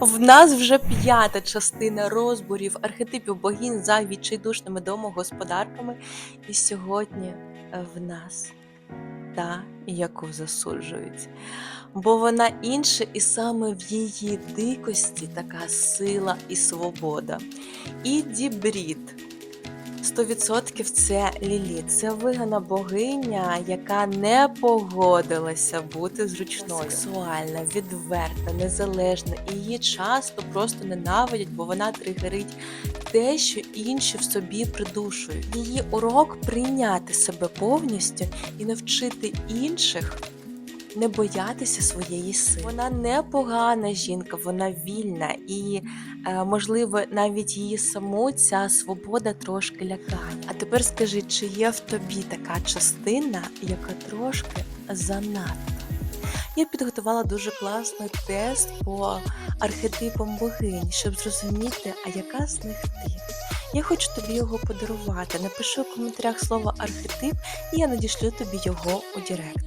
В нас вже п'ята частина розборів архетипів богінь за відчайдушними домогосподарками. І сьогодні е, в нас та, яку засуджують. Бо вона інша, і саме в її дикості така сила і свобода. І дібрід. 100% це Лілі. Це вигана богиня, яка не погодилася бути зручною. Сексуальна, відверта, незалежна. І її часто просто ненавидять, бо вона тригерить те, що інші в собі придушують. Її урок прийняти себе повністю і навчити інших. Не боятися своєї сили. Вона не погана жінка, вона вільна і, е, можливо, навіть її саму ця свобода трошки лякає. А тепер скажи, чи є в тобі така частина, яка трошки занадто? Я підготувала дуже класний тест по архетипам богинь, щоб зрозуміти, а яка з них ти. Я хочу тобі його подарувати. Напиши у коментарях слово архетип, і я надішлю тобі його у Директ.